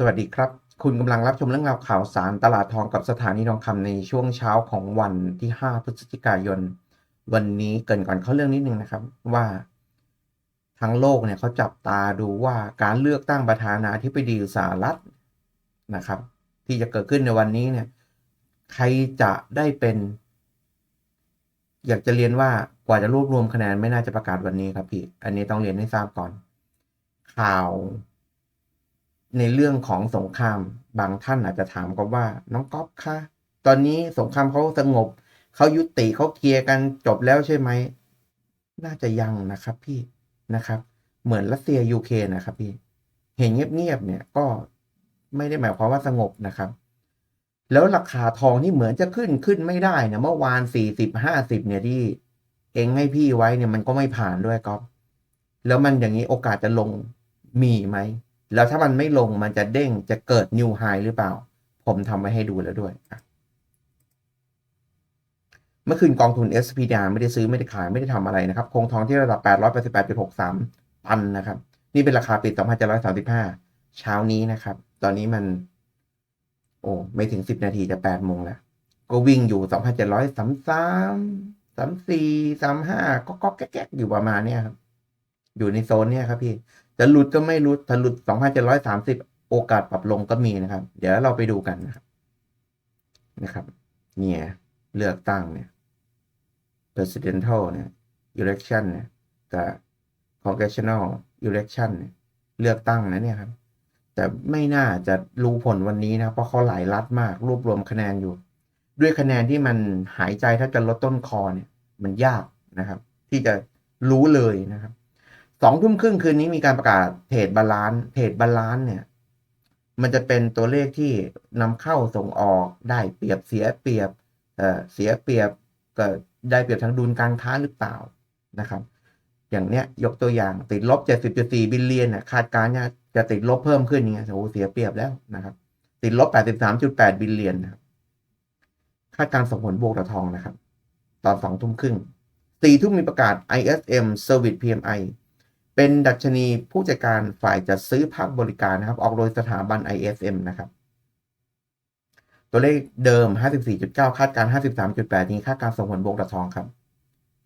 สวัสดีครับ คุณกำลังรับชมเรื่องราวข่าวสารตลาดทองกับสถานีทองคำในช่วงเช้าของวันที่ 5 พฤศจิกายน วันนี้เกินก่อนเข้าเรื่องนิดนึงนะครับว่า ทั้งโลกเนี่ยเขาจับตาดูว่าการเลือกตั้งประธานาธิบดีสหรัฐนะครับ ที่จะเกิดขึ้นในวันนี้เนี่ยใครจะได้เป็น อยากจะเรียนว่ากว่าจะรวบรวมคะแนนไม่น่าจะประกาศวันนี้ครับพี่ อันนี้ต้องเรียนให้ทราบก่อน ข่าว ในเรื่องของสงครามบางท่านอาจจะถามก็ว่า น้องก๊อฟคะตอนนี้สงครามเขาสงบเขายุติเขาเคลียร์กันจบแล้วใช่ไหมน่าจะยังนะครับพี่นะครับ เหมือนรัสเซียยูเครนนะครับพี่เห็นเงียบๆเนี่ยก็ไม่ได้หมายความว่าสงบนะครับ แล้วราคาทองนี่เหมือนจะขึ้นขึ้นไม่ได้นะเมื่อวานสี่สิบห้าสิบเนี่ยที่เองให้พี่ไว้เนี่ยมันก็ไม่ผ่านด้วยก๊อฟแล้วมันอย่างนี้โอกาสจะลงมีไหม แล้วถ้ามันไม่ลงมันจะเด้งจะเกิดนิวไฮหรือเปล่า ผมทำไว้ให้ดูแล้วด้วย เมื่อคืนกองทุน SPDR ไม่ได้ซื้อไม่ได้ขายไม่ได้ทำอะไรนะครับ คงทองที่ระดับ 888.63 ตันนะครับ นี่เป็นราคาปิด 2,735 เช้านี้นะครับ ตอนนี้มัน โอ้ไม่ถึง 10 นาทีจะ8โมงแล้ว ก็วิ่งอยู่ 2,733 34 35ก็ก็แก๊กๆอยู่ประมาณเนี้ยครับ อยู่ในโซนเนี้ยครับพี่ จะหลุดก็ไม่หลุดถ้าหลุด2,730โอกาสปรับลงก็มีนะครับ เดี๋ยวเราไปดูกันนะครับนะครับ เนี่ย เลือกตั้งเนี่ย presidential เนี่ย election เนี่ยกับ congressional election เนี่ยเลือกตั้งนะเนี่ยครับ แต่ไม่น่าจะรู้ผลวันนี้นะ เพราะเขาหลายรัฐมาก รวบรวมคะแนนอยู่ ด้วยคะแนนที่มันหายใจถ้าจะลดต้นคอเนี่ย มันยากนะครับ ที่จะรู้เลยนะครับ สองทุ่มครึ่งคืนนี้มีการประกาศเทรดบาลานซ์เทรดบาลานซ์เนี่ย มันจะเป็นตัวเลขที่นำเข้าส่งออกได้เปรียบเสียเปรียบเอ่อเสียเปรียบก็ได้เปรียบทางดุลการค้าหรือเปล่านะครับ อย่างเนี้ยยกตัวอย่างติดลบ 70.4 บิลเลียนน่ะคาดการณ์เนี่ยจะติดลบเพิ่มขึ้นอย่างเงี้ยโอ้เสียเปรียบแล้วนะครับ ติดลบ 83.8 บิลเลียนนะครับคาดการณ์ส่งผลบวกต่อทองนะครับ ตอนสองทุ่มครึ่งสี่ทุ่มมีประกาศ ISM Service PMI เป็นดัชนีผู้จัดการฝ่ายจัดซื้อภาคบริการนะครับ ออกโดยสถาบัน ISM นะครับ ตัวเลขเดิม 54.9 คาดการ 53.8 นี้คาดการส่งผลบวกต่อทองครับ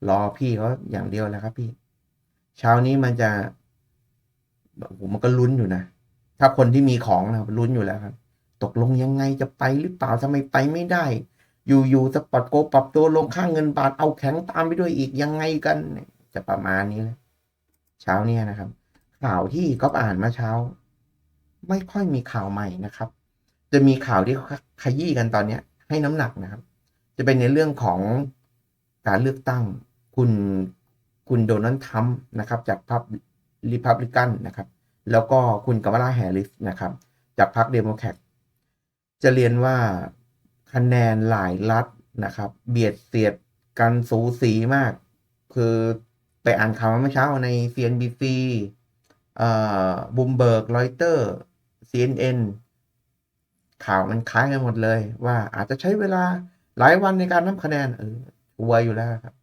รอพี่เขาอย่างเดียวแล้วครับพี่ เช้านี้มันจะโอ้โหมันก็ลุ้นอยู่นะ ถ้าคนที่มีของนะลุ้นอยู่แล้วครับ ตกลงยังไงจะไปหรือเปล่าทำไมไปไม่ได้ อยู่ๆสปอร์ตโกปรับตัวลงข้างเงินบาทเอาแข็งตามไปด้วยอีกยังไงกัน จะประมาณนี้เลย เช้าเนี่ยนะครับ ข่าวที่ก๊อฟอ่านมาเช้า ไม่ค่อยมีข่าวใหม่นะครับ จะมีข่าวที่ขยี้กันตอนเนี้ย ให้น้ำหนักนะครับ จะเป็นในเรื่องของการเลือกตั้ง คุณคุณโดนัลด์ทรัมป์นะครับ จากพรรคริพับลิกันนะครับ แล้วก็คุณกัมลาแฮร์ริสนะครับ จากพรรคเดโมแครตจะเรียนว่าคะแนนหลายรัฐนะครับ เบียดเสียดกันสูสีมาก คือ ไปอ่านข่าวเมื่อเช้าใน CNBC เอ่อบูมเบิร์กรอยเตอร์ CNN ข่าวมันคล้ายกันหมดเลย ว่าอาจจะใช้เวลาหลายวันในการนับคะแนนเออชัวอยู่แล้วครับ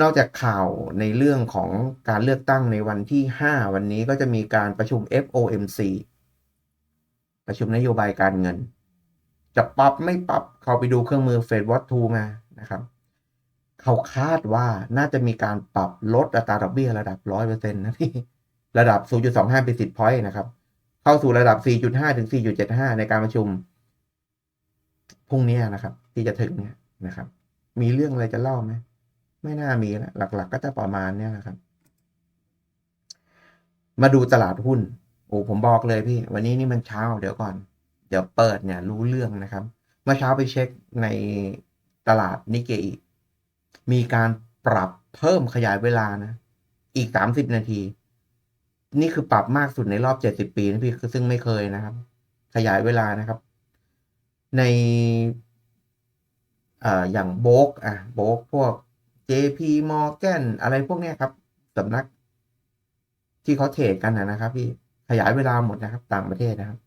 นอกจากข่าวในเรื่องของการเลือกตั้งในวันที่ 5 วันนี้ก็จะมีการประชุม FOMC ประชุมนโยบายการเงิน จะปรับไม่ปรับเข้าไปดูเครื่องมือ Fed Watch 2มานะครับ เขาคาดว่าน่าจะมีการปรับลดอัตราดอกเบี้ยระดับ100%นต์นะพี่ระดับ 0.25 basis point นะครับ เข้าสู่ระดับ 4.5 ถึง 4.75 ในการประชุมพรุ่งนี้นะครับ ที่จะถึงเนี่ยนะครับ มีเรื่องอะไรจะเล่าไหม ไม่น่ามีแล้วหลัก ๆ ก็จะประมาณเนี้ยนะครับ มาดูตลาดหุ้น โอ้ผมบอกเลยพี่ วันนี้นี่มันเช้าเดี๋ยวก่อน เดี๋ยวเปิดเนี่ยรู้เรื่องนะครับ เมื่อเช้าไปเช็คในตลาดนิเกอี มีการปรับเพิ่มขยายเวลานะ อีก30นาที นี่คือปรับมากสุดในรอบ70ปีนะพี่ซึ่งไม่เคยนะครับ ขยายเวลานะครับ ในเอ่ออย่างโบกอะโบกพวก JP Morgan อะไรพวกเนี้ยครับสำนักที่เขาเทรดกันนะนะครับพี่ขยายเวลาหมดนะครับ ต่างประเทศนะครับ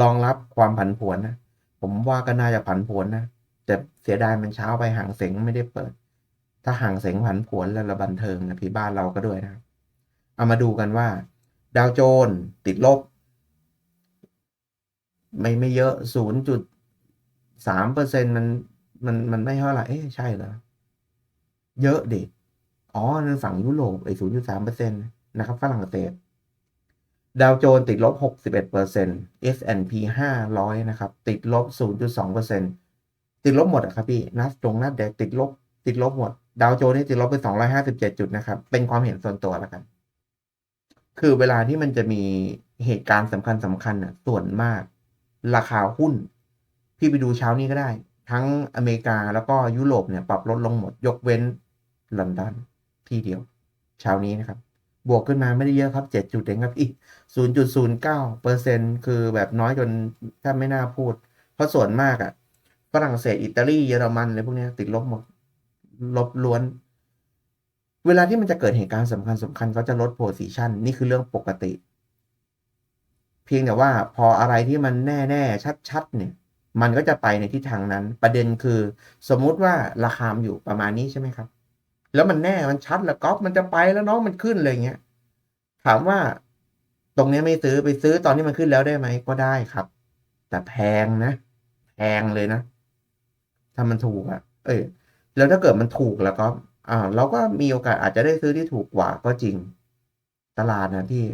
รองรับความผันผวนนะ ผมว่าก็น่าจะผันผวนนะ แต่เสียดายมันเช้าไปห่างเสงไม่ได้เปิด ถ้าห่างเสงผันผวนแล้วระบันเทิงนะพี่บ้านเราก็ด้วยนะเอามาดูกันว่า ดาวโจนสติดลบ ไม่ไม่เยอะศูนย์จุดสามเปอร์เซ็นมันมันมันไม่เท่าไหร่เอ๊ะใช่เหรอเยอะดิอ๋อนั่นฝั่งยุโรปไอ้ศูนย์จุดสามเปอร์เซ็นตนะครับฝรั่งเศสดาวโจนสติดลบ 61เปอร์เซ็นต์ S&P 500 นะครับ ติดลบ 0.2เปอร์เซ็นต์ติดลบหมดอะครับพี่ นัสตรงนัดแดกติดลบ ติดลบหมด ดาวโจนส์นี่ติดลบไป257จุดนะครับ เป็นความเห็นส่วนตัวแล้วกัน คือเวลาที่มันจะมีเหตุการณ์สำคัญสำคัญน่ะ ส่วนมาก ราคาหุ้น พี่ไปดูเช้านี้ก็ได้ ทั้งอเมริกาแล้วก็ยุโรปเนี่ย ปรับลดลงหมด ยกเว้นลอนดอนที่เดียว เช้านี้นะครับ บวกขึ้นมาไม่ได้เยอะครับ7จุดเองครับอีก0.09เปอร์เซ็นคือแบบน้อยจนแทบไม่น่าพูด เพราะส่วนมากอะฝรั่งเศสอิตาลีเยอรมันอะไรพวกนี้ติดลบหมด ลบล้วน เวลาที่มันจะเกิดเหตุการณ์สำคัญสำคัญเขาจะลดโพซิชันนี่คือเรื่องปกติ เพียงแต่ว่าพออะไรที่มันแน่แน่ชัดชัดๆเนี่ย มันก็จะไปในทิศทางนั้น ประเด็นคือ สมมุติว่าราคามอยู่ประมาณนี้ใช่ไหมครับ แล้วมันแน่มันชัดแล้วก๊อฟมันจะไปแล้วน้องมันขึ้นเลยเงี้ยถามว่าตรงนี้ไม่ซื้อไปซื้อตอนที่มันขึ้นแล้วได้ไหมก็ได้ครับ แต่แพงนะ แพงเลยนะ ถ้ามันถูกอะเอ้ย แล้วถ้าเกิดมันถูกแล้วก็อ่าเราก็มีโอกาสอาจจะได้ซื้อที่ถูกกว่าก็จริง ตลาดนะพี่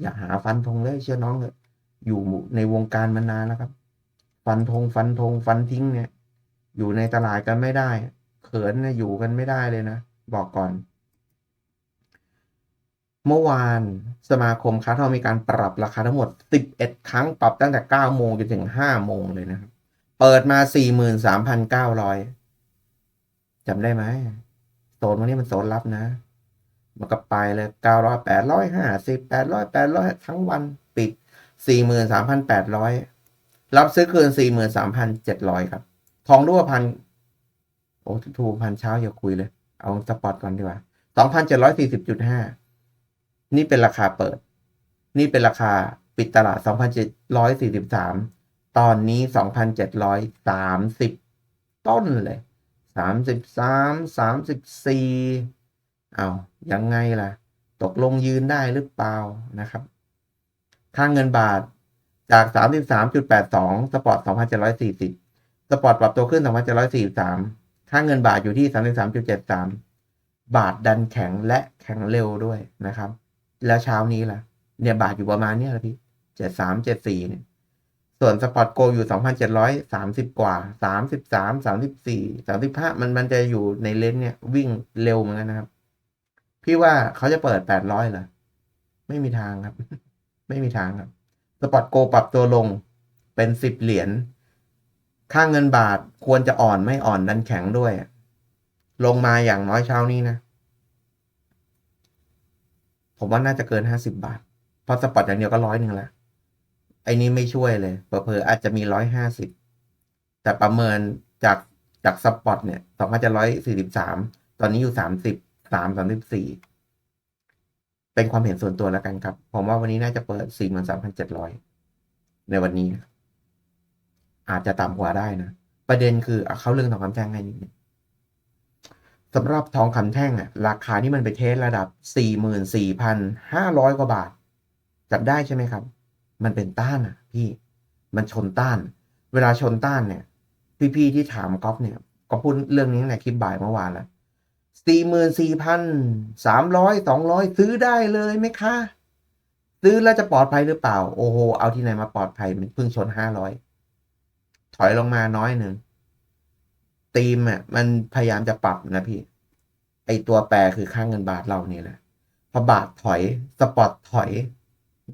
อย่าหาฟันธงเลยเชื่อน้องเลยอยู่ในวงการมานานแล้วครับ ฟันธงฟันธงฟันทิ้งเนี่ย อยู่ในตลาดกันไม่ได้ เขินนี่ยอยู่กันไม่ได้เลยนะ บอกก่อน เมื่อวานสมาคมค้าทองมีการปรับราคาทั้งหมด 11 ครั้งปรับตั้งแต่ 9 โมงจนถึง 5 โมงเลยนะครับ เปิดมา 43,900 จำได้ไหมโซนวันนี้มันโซนรับนะ มันก็ไปเลย900 850 800 800ทั้งวันปิด43,800รับซื้อคืน43,700ครับ ทองรูปพันโอ้ทูพันเช้าอย่าคุยเลย เอาสปอตก่อนดีกว่า2,740.5นี่เป็นราคาเปิด นี่เป็นราคาปิดตลาด2,743ตอนนี้2,730ต้นเลย 33 34เอายังไงล่ะ ตกลงยืนได้หรือเปล่านะครับค่างเงินบาทจาก 33.82 สปอร์ต 2,740 สปอร์ตปรับตัวขึ้น 2,743 ค่างเงินบาทอยู่ที่ 33.73 บาทดันแข็งและแข็งเร็วด้วยนะครับ แล้วเช้านี้ล่ะ เนี่ยบาทอยู่ประมาณเนี้ยละพี่ 73 74 เนี่ย ส่วนสปอร์ตโกอยู่ 2,730 กว่า 33 34 35 มันมันจะอยู่ในเลนเนี่ย วิ่งเร็วเหมือนกันนะครับ พี่ว่าเขาจะเปิด 800เหรอ ไม่มีทางครับ ไม่มีทางครับ สปอร์ตโกปรับตัวลงเป็น 10 เหรียญค่างเงินบาทควรจะอ่อนไม่อ่อนดันแข็งด้วย ลงมาอย่างน้อยเช้านี้นะ ผมว่าน่าจะเกิน 50 บาท เพราะสปอร์ตอย่างเดียวก็ร้อยหนึ่งแล้ว ไอ้นี้ไม่ช่วยเลยเผลอๆอาจจะมีร้อยห้าสิบแต่ประเมินจากจากสปอตเนี่ยสองพันจะร้อยสี่สิบสามตอนนี้อยู่สามสิบสามสามสิบสี่เป็นความเห็นส่วนตัวแล้วกันครับ ผมว่าวันนี้น่าจะเปิดสี่หมื่นสามพันเจ็ดร้อยในวันนี้ อาจจะต่ำกว่าได้นะ ประเด็นคือเอเข้าเรื่องทองคำแท่งให้นิดนึงสำหรับทองคำแท่งอะราคาที่มันไปเทสระดับสี่หมื่นสี่พันห้าร้อยกว่าบาทจับได้ใช่ไหมครับ มันเป็นต้านอะ พี่มันชนต้าน เวลาชนต้านเนี่ย พี่ๆที่ถามก๊อฟเนี่ยก็พูดเรื่องนี้ในคลิปบ่ายเมื่อวานแล้วสี่หมื่นสี่พันสามร้อยสองร้อยซื้อได้เลยไหมคะ ซื้อแล้วจะปลอดภัยหรือเปล่า โอ้โห เอาที่ไหนมาปลอดภัยมันเพิ่งชนห้าร้อยถอยลงมาน้อยหนึ่งตีมอะมันพยายามจะปรับนะพี่ ไอตัวแปรคือค่างเงินบาทเราเนี่ยแหละพอบาทถอย สปอร์ตถอย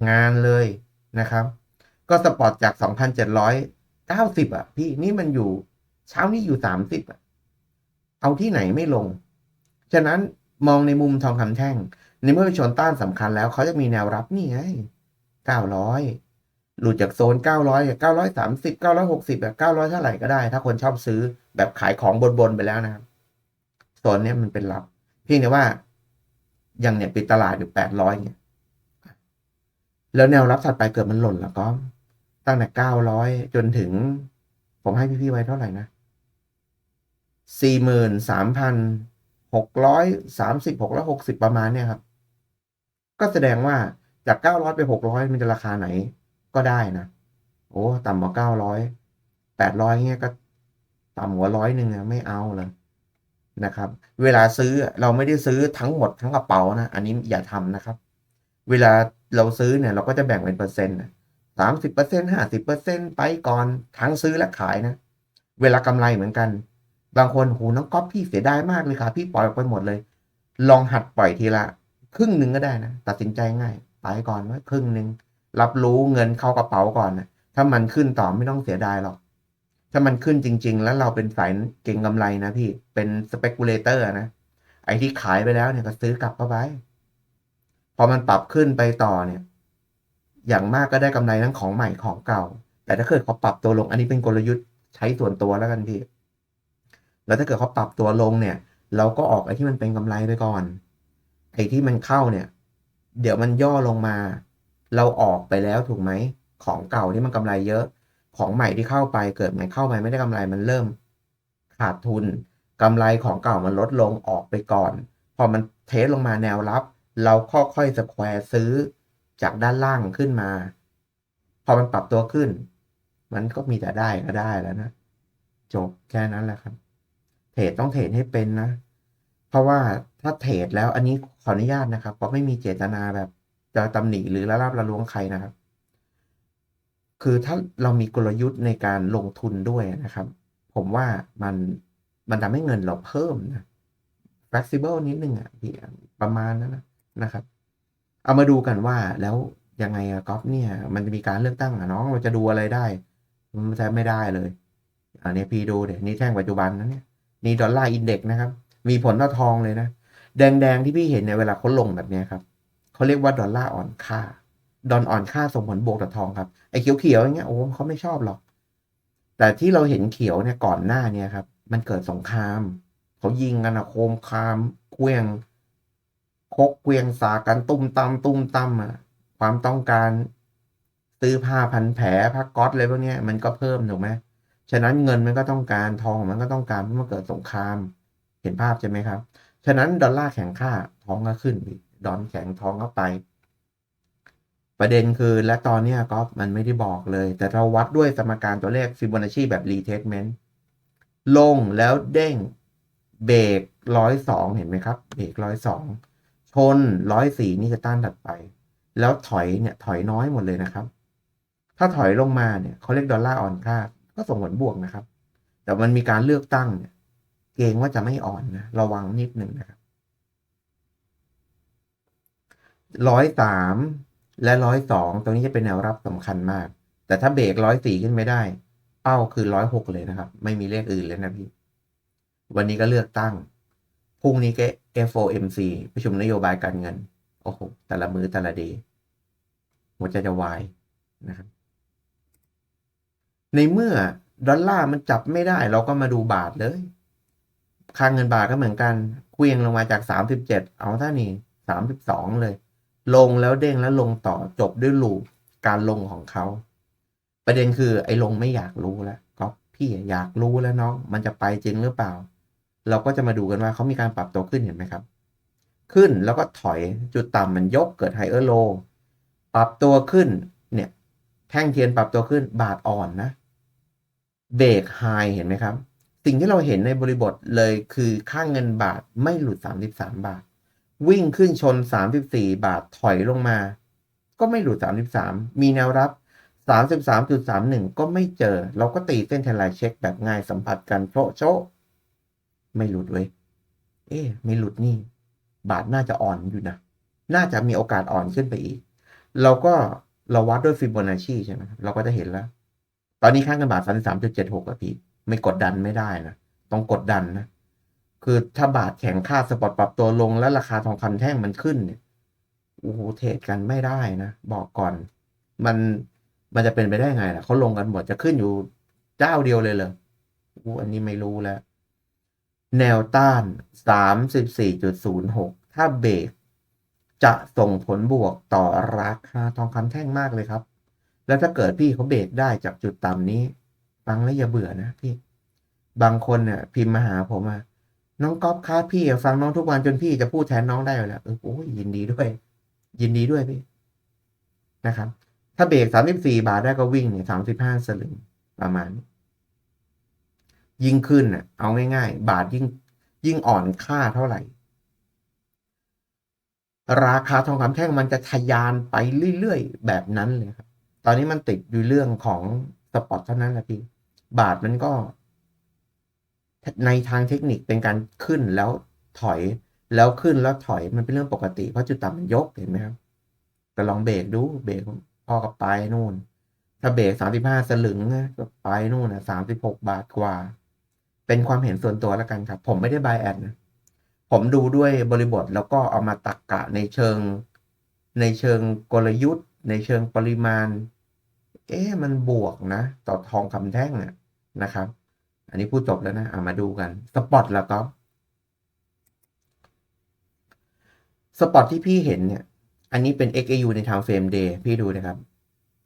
งานเลย นะครับ ก็สปอร์ตจาก 2,790 อะ พี่นี่มันอยู่เช้านี้อยู่ 30 อะ เอาที่ไหนไม่ลง ฉะนั้นมองในมุมทองคำแท่ง ในเมื่อชนต้านสำคัญแล้ว เขาจะมีแนวรับนี่ไง 900 หลุดจากโซน 900 930 960 แบบ 900 เท่าไหร่ก็ได้ ถ้าคนชอบซื้อแบบขายของบนๆไปแล้วนะครับโซนนี้มันเป็นรับ เพียงแต่ว่าอย่างเนี่ยปิดตลาดอยู่ 800เนี่ย แล้วแนวรับถัดไปเกิดมันหล่นแล้วก็ ตั้งแต่เก้าร้อยจนถึง ผมให้พี่ๆไว้เท่าไหร่นะสี่หมื่นสามพันหกร้อยสามสิบหกร้อยหกสิบประมาณเนี่ยครับ ก็แสดงว่าจากเก้าร้อยไปหกร้อยมันจะราคาไหนก็ได้นะ โอ้ ต่ำกว่าเก้าร้อยแปดร้อยเงี้ยก็ต่ำกว่าร้อยหนึ่งไม่เอาเลยนะครับ เวลาซื้อเราไม่ได้ซื้อทั้งหมดทั้งกระเป๋านะ อันนี้อย่าทำนะครับ เวลา เราซื้อเนี่ยเราก็จะแบ่งเป็นเปอร์เซ็นต์สามสิบเปอร์เซ็นต์ห้าสิบเปอร์เซ็นต์ไปก่อนทั้งซื้อและขายนะ เวลากำไรเหมือนกัน บางคนโหน้องก๊อฟพี่เสียดายมากเลยค่ะ พี่ปล่อยออกไปหมดเลย ลองหัดปล่อยทีละ ครึ่งหนึ่งก็ได้นะ ตัดสินใจง่าย ไปก่อนไว่าครึ่งหนึ่งรับรู้เงินเข้ากระเป๋าก่อนนะถ้ามันขึ้นต่อไม่ต้องเสียดายหรอก ถ้ามันขึ้นจริง ๆ แล้วเราเป็นสายเก่งกำไรนะพี่เป็นสเปกุเลเตอร์นะไอ้ที่ขายไปแล้วเนี่ยก็ซื้อกลับเข้าไป พอมันปรับขึ้นไปต่อเนี่ย อย่างมากก็ได้กำไรทั้งของใหม่ของเก่า แต่ถ้าเกิดเขาปรับตัวลง อันนี้เป็นกลยุทธ์ใช้ส่วนตัวแล้วกันพี่ แล้วถ้าเกิดเขาปรับตัวลงเนี่ย เราก็ออกไอ้ที่มันเป็นกำไรไปก่อน ไอ้ที่มันเข้าเนี่ย เดี๋ยวมันย่อลงมา เราออกไปแล้วถูกไหม ของเก่าที่มันกำไรเยอะ ของใหม่ที่เข้าไปเกิดมันเข้าไปไม่ได้กำไรมันเริ่ม ขาดทุนกำไรของเก่ามันลดลงออกไปก่อน พอมันเทสลงมาแนวรับ เราค่อยๆสแควร์ซื้อจากด้านล่างขึ้นมา พอมันปรับตัวขึ้น มันก็มีแต่ได้ก็ได้แล้วนะ จบแค่นั้นแหละครับ เทรดต้องเทรดให้เป็นนะ เพราะว่าถ้าเทรดแล้วอันนี้ขออนุญาตนะครับเพราะไม่มีเจตนาแบบจะตำหนิหรือละลาบละล้วงใครนะครับ คือถ้าเรามีกลยุทธ์ในการลงทุนด้วยนะครับ ผมว่ามันมันทำให้เงินเราเพิ่มนะ flexible นิดนึงอะประมาณนั้นนะ นะครับ เอามาดูกันว่าแล้วยังไงอะก๊อฟเนี่ย มันจะมีการเลือกตั้งอะน้องเราจะดูอะไรได้ มันจะไม่ได้เลย อันนี้พี่ดูเดี๋ยวนี่แท่งปัจจุบันนะเนี่ยนี่ดอลลาร์อินเด็กนะครับ มีผลต่อทองเลยนะ แดงๆที่พี่เห็นในยเวลาเขาลงแบบเนี้ยครับเขาเรียกว่าดอลลาร์อ่อนค่า ดอนอ่อนค่าส่งผลบวกต่อทองครับไอ้เขียวๆอย่างเงี้ยโอ้เขาไม่ชอบหรอก แต่ที่เราเห็นเขียวเนี่ยก่อนหน้าเนี่ยครับ มันเกิดสงครามเขายิงกันอะโคมคามเควียง คกเกวียงสากันตุ้มตามตุ้มตามอะความต้องการซื้อผ้าพันแผลผ้าก๊อตอะไรพวกนี้มันก็เพิ่มถูกไหมฉะนั้นเงินมันก็ต้องการทองมันก็ต้องการเพราะมันเกิดสงคราม เห็นภาพใช่ไหมครับ ฉะนั้นดอลลาร์แข็งค่าทองก็ขึ้นอีกดอนแข็งทองก็ไป ประเด็นคือและตอนนี้ก็มันไม่ได้บอกเลย แต่เราวัดด้วยสมการตัวเลขฟิโบนัชชีแบบรีเทสเมนต์ลงแล้วเด้งเบรกร้อยสองเห็นไหมครับ เบรกร้อยสอง ชนร้อยสี่นี่จะต้านถัดไป แล้วถอยเนี่ยถอยน้อยหมดเลยนะครับ ถ้าถอยลงมาเนี่ยเขาเรียกดอลลาร์อ่อนค่า ก็ส่งผลบวกนะครับ แต่มันมีการเลือกตั้งเนี่ย เกรงว่าจะไม่อ่อนนะระวังนิดหนึ่งนะครับร้อยสามและร้อยสองตรงนี้จะเป็นแนวรับสำคัญมาก แต่ถ้าเบรกร้อยสี่ขึ้นไม่ได้ เป้าคือร้อยหกเลยนะครับ ไม่มีเลขอื่นเลยนะพี่ วันนี้ก็เลือกตั้ง รุ่งนี้ก็ FOMC ประชุมนโยบายการเงิน โอ้โห แต่ละมือแต่ละเดย์หัวใจจะวายนะครับ ในเมื่อดอลลาร์มันจับไม่ได้ เราก็มาดูบาทเลย ค่าเงินบาทก็เหมือนกันเควียงลงมาจากสามสิบเจ็ดเอาท่านี่สามสิบสองเลย ลงแล้วเด้งแล้วลงต่อจบด้วยลูปการลงของเขา ประเด็นคือไอ้ลงไม่อยากรู้แล้วก็พี่อยากรู้แล้วน้อง มันจะไปจริงหรือเปล่า เราก็จะมาดูกันว่าเขามีการปรับตัวขึ้นเห็นไหมครับ ขึ้นแล้วก็ถอยจุดต่ำมันยกเกิดไฮเออร์โลปรับตัวขึ้นเนี่ยแท่งเทียนปรับตัวขึ้นบาทอ่อนนะเบรกไฮเห็นไหมครับ สิ่งที่เราเห็นในบริบทเลยคือค่างเงินบาทไม่หลุด 33 บาท วิ่งขึ้นชน 34 บาทถอยลงมา ก็ไม่หลุด 33 มีแนวรับ 33.31 ก็ไม่เจอ เราก็ตีเส้นเทลายเช็คแบบง่ายสัมผัสกันโชะโชะ ไม่หลุดเว้ย เอ๊ไม่หลุดนี่ บาทน่าจะอ่อนอยู่นะ น่าจะมีโอกาสอ่อนขึ้นไปอีก เราก็เราวัดด้วยฟิโบนัชชีใช่ไหมเราก็จะเห็นแล้ว ตอนนี้ค่าเงินบาทสันสามจุดเจ็ดหกอะพี่ ไม่กดดันไม่ได้นะ ต้องกดดันนะ คือถ้าบาทแข็งค่าสปอตปรับตัวลงแล้วราคาทองคำแท่งมันขึ้นเนี่ย โอ้โหเทรดกันไม่ได้นะ บอกก่อน มันมันจะเป็นไปได้ไงล่ะเขาลงกันหมดจะขึ้นอยู่เจ้าเดียวเลยเหรออู้อันนี้ไม่รู้แล้ว แนวต้านสามสิบสี่จุดศูนย์หกถ้าเบรกจะส่งผลบวกต่อราคาทองคำแท่งมากเลยครับ แล้วถ้าเกิดพี่เขาเบรกได้จากจุดต่ำนี้ ฟังแล้วอย่าเบื่อนะพี่ บางคนเนี่ยพิมพ์มาหาผมอะน้องก๊อฟครับพี่ฟังน้องทุกวันจนพี่จะพูดแทนน้องได้แล้วเออโอ้ยยินดีด้วย ยินดีด้วยพี่นะครับ ถ้าเบรกสามสิบสี่บาทได้ก็วิ่งเนี่ยสามสิบห้าสลึงประมาณนี้ ยิ่งขึ้นอะเอาง่าย ๆ บาทยิ่งยิ่งอ่อนค่าเท่าไหร่ ราคาทองคำแท่งมันจะทะยานไปเรื่อยๆ แบบนั้นเลยครับ ตอนนี้มันติดอยู่เรื่องของสปอตเท่านั้นแหละพี่ บาทมันก็ ในทางเทคนิคเป็นการขึ้นแล้วถอยแล้วขึ้นแล้วถอยมันเป็นเรื่องปกติ เพราะจุดต่ำมันยกเห็นไหมครับแต่ลองเบรกดูเบรกพอกับไปนู่น ถ้าเบรกสามสิบห้าสลึงนะก็ไปนู่นนะสามสิบหกบาทกว่า เป็นความเห็นส่วนตัวแล้วกันครับ ผมไม่ได้บายแอดนะผมดูด้วยบริบทแล้วก็เอามาตักกะในเชิง ในเชิงกลยุทธ์ ในเชิงปริมาณ เอ๊ะมันบวกนะ ต่อทองคำแท่งอะนะครับ อันนี้พูดจบแล้วนะเอามาดูกันสปอตแล้วก็สปอตที่พี่เห็นเนี่ย อันนี้เป็น XAU ใน time frame day พี่ดูนะครับ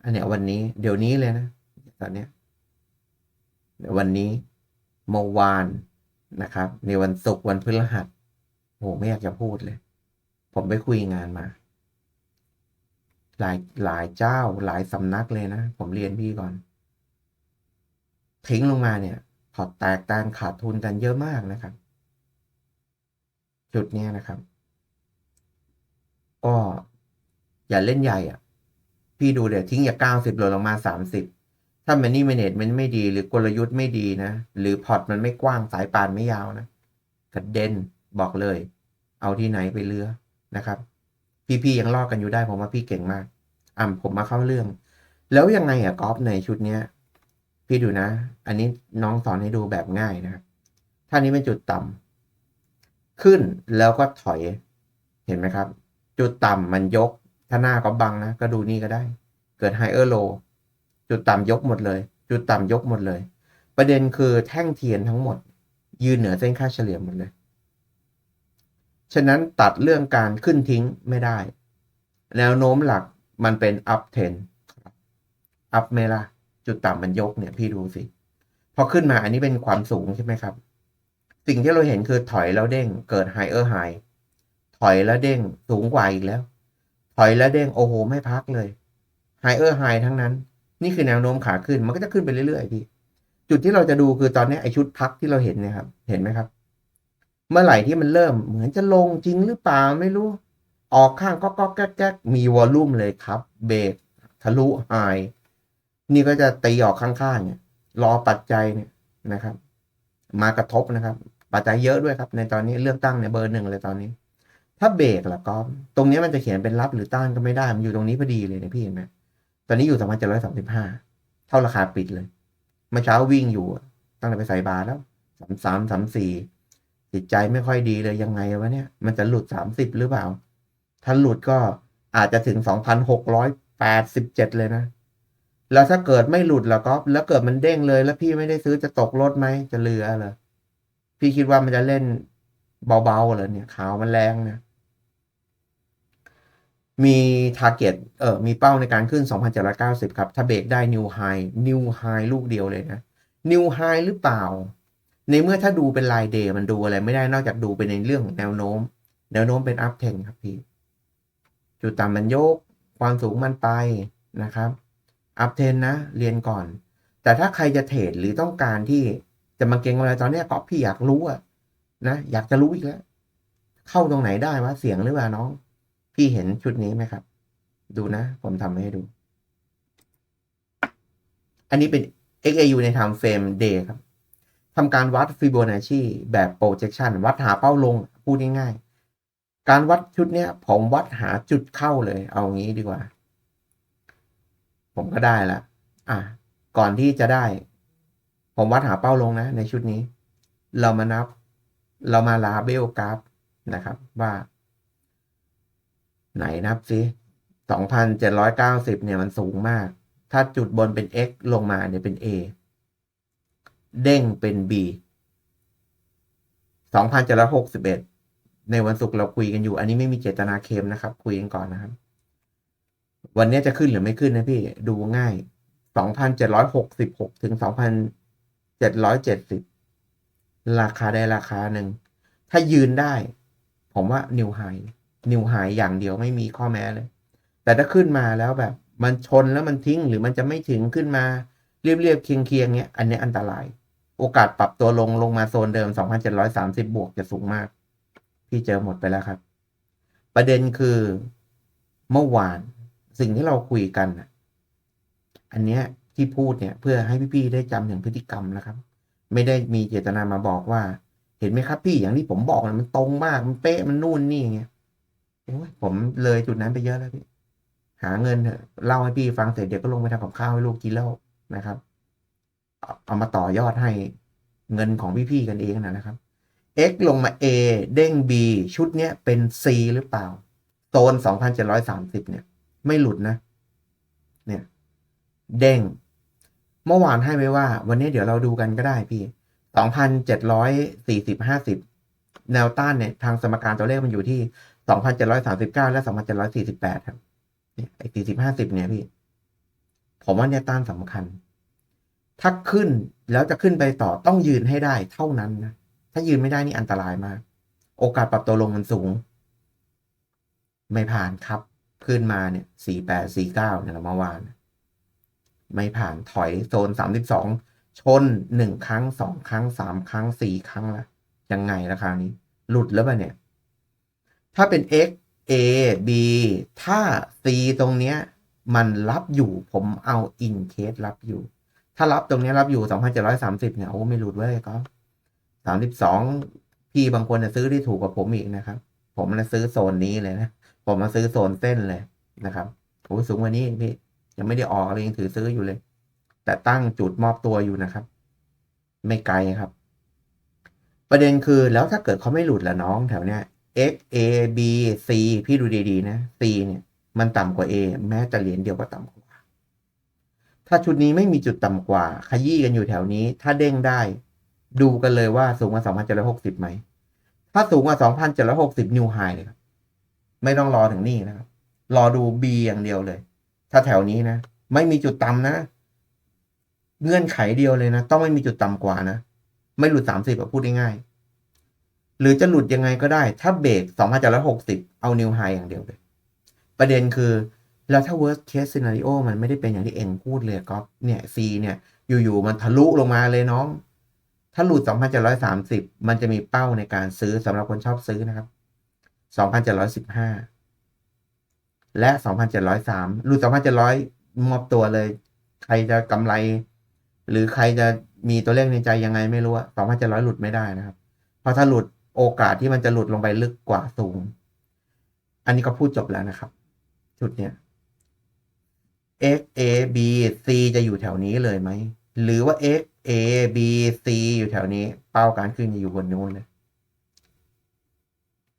อันเนี้ยวันนี้ เดี๋ยวนี้เลยนะ ตอนเนี้ยเดี๋ยววันนี้ เมื่อวานนะครับ ในวันศุกร์วันพฤหัสโหไม่อยากจะพูดเลย ผมไปคุยงานมา หลายหลายเจ้าหลายสำนักเลยนะ ผมเรียนพี่ก่อน ทิ้งลงมาเนี่ยพอร์ตแตกแตนขาดทุนกันเยอะมากนะครับ จุดเนี้ยนะครับ ก็อย่าเล่นใหญ่อะ พี่ดูเดี๋ยวทิ้งอย่าเก้าสิบลดลงมาสามสิบ ถ้ามันนี่เมเนจมันไม่ดีหรือกลยุทธ์ไม่ดีนะ หรือพอร์ตมันไม่กว้างสายปานไม่ยาวนะกระเด็นบอกเลย เอาที่ไหนไปเลือนะครับ พี่ๆยังลอกกันอยู่ได้ผมว่าพี่เก่งมากอะผมมาเข้าเรื่อง แล้วยังไงอะกอล์ฟในชุดเนี้ยพี่ดูนะ อันนี้น้องสอนให้ดูแบบง่ายนะครับถ้านี้เป็นจุดต่ำขึ้นแล้วก็ถอยเห็นไหมครับ จุดต่ำมันยกถ้าหน้าก็บังนะ ก็ดูนี่ก็ได้ เกิดไฮเออร์โล จุดต่ำยกหมดเลย จุดต่ำยกหมดเลย ประเด็นคือแท่งเทียนทั้งหมด ยืนเหนือเส้นค่าเฉลี่ยหมดเลย ฉะนั้นตัดเรื่องการขึ้นทิ้งไม่ได้ แนวโน้มหลักมันเป็น up trend อัพเมล่ะจุดต่ำมันยกเนี่ยพี่ดูสิพอขึ้นมาอันนี้เป็นความสูงใช่ไหมครับ สิ่งที่เราเห็นคือถอยแล้วเด้งเกิดไฮเออร์ไฮถอยแล้วเด้งสูงกว่าอีกแล้ว ถอยแล้วเด้งโอ้โหไม่พักเลยไฮเออร์ไฮทั้งนั้น นี่คือแนวโน้มขาขึ้นมันก็จะขึ้นไปเรื่อยๆพี่ จุดที่เราจะดูคือตอนนี้ไอชุดพักที่เราเห็นเนี่ยครับ เห็นไหมครับ เมื่อไหร่ที่มันเริ่มเหมือนจะลงจริงหรือเปล่าไม่รู้ ออกข้างก็ก็แก๊กแก๊กมีวอลลุ่มเลยครับ เบรกทะลุไฮนี่ก็จะตีออกข้างๆเนี่ยรอปัจจัยเนี่ยนะครับ มากระทบนะครับ ปัจจัยเยอะด้วยครับ ในตอนนี้เลือกตั้งในเบอร์หนึ่งเลยตอนนี้ ถ้าเบรกล่ะก็ ตรงนี้มันจะเขียนเป็นรับหรือต้านก็ไม่ได้มันอยู่ตรงนี้พอดีเลยนี่ยพี่เห็นไหม ตอนนี้อยู่สองพันเจ็ดร้อยสามสิบห้าเท่าราคาปิดเลย เมื่อเช้าวิ่งอยู่ ตั้งแต่ไปใส่บาแล้วสามสามสามสี่จิตใจไม่ค่อยดีเลยยังไงวะเนี่ย มันจะหลุดสามสิบหรือเปล่า ถ้าหลุดก็อาจจะถึงสองพันหกร้อยแปดสิบเจ็ดเลยนะ แล้วถ้าเกิดไม่หลุดแล้วก็แล้วเกิดมันเด้งเลย แล้วพี่ไม่ได้ซื้อจะตกรถไหมจะเหลือเหรอพี่คิดว่ามันจะเล่นเบาๆเหรอเนี่ยขาวมันแรงเนี่ย มีทาร์เก็ตเออมีเป้าในการขึ้น 2,790 ครับ ถ้าเบรกได้นิวไฮนิวไฮลูกเดียวเลยนะนิวไฮหรือเปล่า ในเมื่อถ้าดูเป็นรายเดย์มันดูอะไรไม่ได้นอกจากดูเป็นในเรื่องของแนวโน้ม แนวโน้มเป็นอัพเทนครับพี่ จุดต่ำมันโยก ความสูงมันไปนะครับอัพเทนนะเรียนก่อน แต่ถ้าใครจะเทรดหรือต้องการที่จะมาเก็งอะไรตอนนี้ก็พี่อยากรู้อะนะอยากจะรู้อีกแล้ว เข้าตรงไหนได้วะเสียงหรือเปล่าน้อง พี่เห็นชุดนี้ไหมครับ ดูนะ ผมทำให้ดู อันนี้เป็น XAU ใน time frame day ครับทำการวัด Fibonacci แบบ projection วัดหาเป้าลง พูดง่ายๆ การวัดชุดเนี้ย ผมวัดหาจุดเข้าเลย เอางี้ดีกว่า ผมก็ได้ละ อะ ก่อนที่จะได้ ผมวัดหาเป้าลงนะ ในชุดนี้ เรามานับ เรามาลาเบลกราฟนะครับ ว่า ไหนนับสิสองพันเจ็ดร้อยเก้าสิบเนี่ยมันสูงมาก ถ้าจุดบนเป็น x ลงมาเนี่ยเป็น a เด้งเป็น b สองพันเจ็ดร้อยหกสิบเอ็ดในวันศุกร์เราคุยกันอยู่ อันนี้ไม่มีเจตนาเค็มนะครับ คุยกันก่อนนะครับ วันนี้จะขึ้นหรือไม่ขึ้นนะพี่ ดูง่ายสองพันเจ็ดร้อยหกสิบหกถึงสองพันเจ็ดร้อยเจ็ดสิบราคาได้ราคาหนึ่ง ถ้ายืนได้ ผมว่านิวไฮ นิวไฮอย่างเดียวไม่มีข้อแม้เลย แต่ถ้าขึ้นมาแล้วแบบ มันชนแล้วมันทิ้งหรือมันจะไม่ถึงขึ้นมาเรียบเรียบๆเคียงเคียงๆเนี้ยอันนี้อันตราย โอกาสปรับตัวลงลงมาโซนเดิม 2,730 บวกจะสูงมาก พี่เจอหมดไปแล้วครับ ประเด็นคือเมื่อวานสิ่งที่เราคุยกันอันเนี้ยที่พูดเนี่ยเพื่อให้พี่ๆได้จำถึงพฤติกรรมนะครับ ไม่ได้มีเจตนามาบอกว่า เห็นไหมครับพี่อย่างที่ผมบอกนะมันตรงมากมันเป๊ะมันนู่นนี่อย่างเงี้ย ผมเลยจุดนั้นไปเยอะแล้วพี่ หาเงินเถอะเล่าให้พี่ฟังเสร็จเดี๋ยวก็ลงไปทำกับข้าวให้ลูกกินแล้วนะครับ เอามาต่อยอดให้เงินของพี่ๆกันเองนะนะครับ X ลงมา A เด้ง B ชุดเนี้ยเป็น C หรือเปล่าโซน2,730 เนี่ย ไม่หลุดนะ เนี่ย เด้ง เมื่อวานให้ไว้ว่า วันนี้เดี๋ยวเราดูกันก็ได้พี่2,740 50 แนวต้านเนี่ย ทางสมการตัวเลขมันอยู่ที่2,739 และ 2,748 ครับเนี่ยไอ้40 50เนี่ยพี่ ผมว่าเนี่ยต้านสำคัญ ถ้าขึ้นแล้วจะขึ้นไปต่อต้องยืนให้ได้เท่านั้นนะ ถ้ายืนไม่ได้นี่อันตรายมาก โอกาสปรับตัวลงมันสูง ไม่ผ่านครับ ขึ้นมาเนี่ย48 49เนี่ยเราเมื่อวาน ไม่ผ่านถอยโซน32ชนหนึ่งครั้งสองครั้งสามครั้งสี่ครั้งละยังไงราคานี้ หลุดแล้วป่ะเนี่ย ถ้าเป็น x a b ถ้า c ตรงเนี้ยมันรับอยู่ผมเอา in case รับอยู่ ถ้ารับตรงนี้รับอยู่ 2,730 เนี่ย โอ้ไม่หลุดเว้ยก็32 พี่บางคนจะซื้อได้ถูกกว่าผมอีกนะครับ ผมนะซื้อโซนนี้เลยนะ ผมมาซื้อโซนเส้นเลยนะครับโอ้สูงกว่านี้พี่ ยังไม่ได้ออกอะไรยังถือซื้ออยู่เลย แต่ตั้งจุดมอบตัวอยู่นะครับ ไม่ไกลครับ ประเด็นคือแล้วถ้าเกิดเขาไม่หลุดละน้องแถวเนี้ย x a b c พี่ดูดีๆนะ c เนี่ยมันต่ำกว่า a แม้แต่เหรียญเดียวก็ต่ำกว่า ถ้าชุดนี้ไม่มีจุดต่ำกว่า ขยี้กันอยู่แถวนี้ ถ้าเด้งได้ ดูกันเลยว่าสูงกว่า2,760ไหม ถ้าสูงกว่า2,760นิวไฮเลยครับ ไม่ต้องรอถึงนี่นะครับ รอดู B อย่างเดียวเลย ถ้าแถวนี้นะ ไม่มีจุดต่ำนะ เงื่อนไขเดียวเลยนะ ต้องไม่มีจุดต่ำกว่านะ ไม่หลุดสามสิบพูดง่ายๆ หรือจะหลุดยังไงก็ได้ ถ้าเบรกสองพันเจ็ดร้อยหกสิบเอานิวไฮอย่างเดียวเลย ประเด็นคือ แล้วถ้า worst case scenario มันไม่ได้เป็นอย่างที่เองพูดเลยก็เนี่ย C เนี่ย อยู่ๆมันทะลุลงมาเลยน้อง ถ้าหลุด 2,730 มันจะมีเป้าในการซื้อสำหรับคนชอบซื้อนะครับ 2,715 และ 2,703 หลุด 2,700 มอบตัวเลย ใครจะกำไร หรือใครจะมีตัวเลขในใจยังไงไม่รู้อะ2,700 หลุดไม่ได้นะครับ เพราะถ้าหลุด โอกาสที่มันจะหลุดลงไปลึกกว่าสูง อันนี้ก็พูดจบแล้วนะครับจุดเนี้ย x a b c จะอยู่แถวนี้เลยไหม หรือว่า x a b c อยู่แถวนี้ เป้าการขึ้นจะอยู่บนนู้นเลย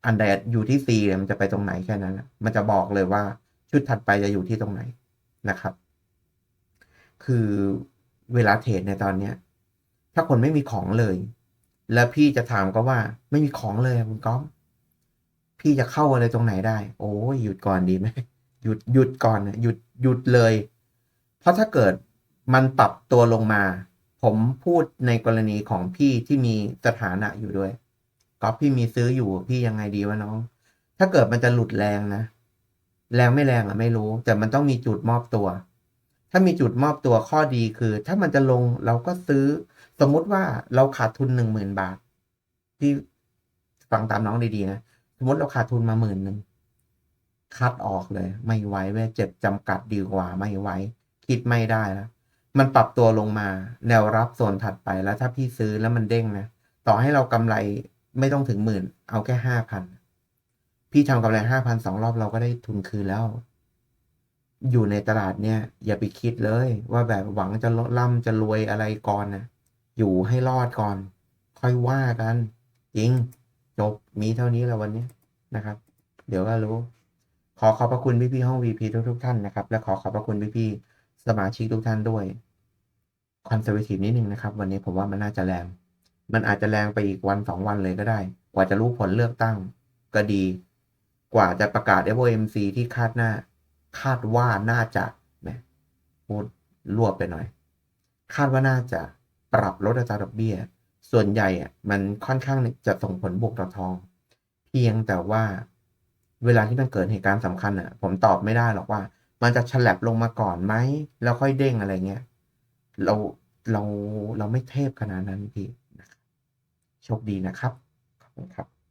อันใดอยู่ที่ C เนี่ยมันจะไปตรงไหนแค่นั้นแหละมันจะบอกเลยว่าชุดถัดไปจะอยู่ที่ตรงไหนนะครับ คือเวลาเทรดในตอนเนี้ย ถ้าคนไม่มีของเลย แล้วพี่จะถามก็ว่าไม่มีของเลยคุณก้อมพี่จะเข้าอะไรตรงไหนได้ โอ้ยหยุดก่อนดีไหมหยุดหยุดก่อนนะหยุดหยุดเลย เพราะถ้าเกิดมันปรับตัวลงมา ผมพูดในกรณีของพี่ที่มีสถานะอยู่ด้วยก๊อฟพี่มีซื้ออยู่พี่ยังไงดีวะน้อง ถ้าเกิดมันจะหลุดแรงนะ แรงไม่แรงอะไม่รู้ แต่มันต้องมีจุดมอบตัว ถ้ามีจุดมอบตัวข้อดีคือ ถ้ามันจะลงเราก็ซื้อ สมมุติว่าเราขาดทุนหนึ่งหมื่นบาท ที่ฟังตามน้องดีๆนะสมมติเราขาดทุนมาหมื่นหนึ่งคัดออกเลย ไม่ไหวเว้ยเจ็บจำกัดดีกว่าไม่ไหวคิดไม่ได้แล้วมันปรับตัวลงมา แนวรับโซนถัดไปแล้วถ้าพี่ซื้อแล้วมันเด้งนะต่อให้เรากำไรไม่ต้องถึงหมื่น เอาแค่ห้าพันพี่ทำกำไรห้าพันสองรอบเราก็ได้ทุนคืนแล้ว อยู่ในตลาดเนี่ย อย่าไปคิดเลย ว่าแบบหวังจะล่ำจะรวยอะไรก่อนนะ อยู่ให้รอดก่อน ค่อยว่ากันจริงจบมีเท่านี้แล้ววันนี้นะครับ เดี๋ยวก็รู้ ขอขอบพระคุณพี่ๆห้อง VP ทุกทุกท่านนะครับ และขอขอบพระคุณพี่ๆสมาชิกทุกท่านด้วยคอนเซอร์วทีฟนิดนึงนะครับ วันนี้ผมว่ามันน่าจะแรง มันอาจจะแรงไปอีกวันสองวันเลยก็ได้ กว่าจะรู้ผลเลือกตั้ง ก็ดี กว่าจะประกาศ FOMC ที่คาดหน้า คาดว่าน่าจะแหมพูดรวบไปหน่อย คาดว่าน่าจะ ปรับลดอัตราดอกเบี้ย ส่วนใหญ่อะมันค่อนข้างจะส่งผลบวกต่อทอง เพียงแต่ว่าเวลาที่มันเกิดเหตุการณ์สำคัญอะผมตอบไม่ได้หรอกว่า มันจะฉลับลงมาก่อนไหมแล้วค่อยเด้งอะไรเงี้ยเราเราเราไม่เทพขนาดนั้นพี่โชคดีนะครับขอบคุณครับ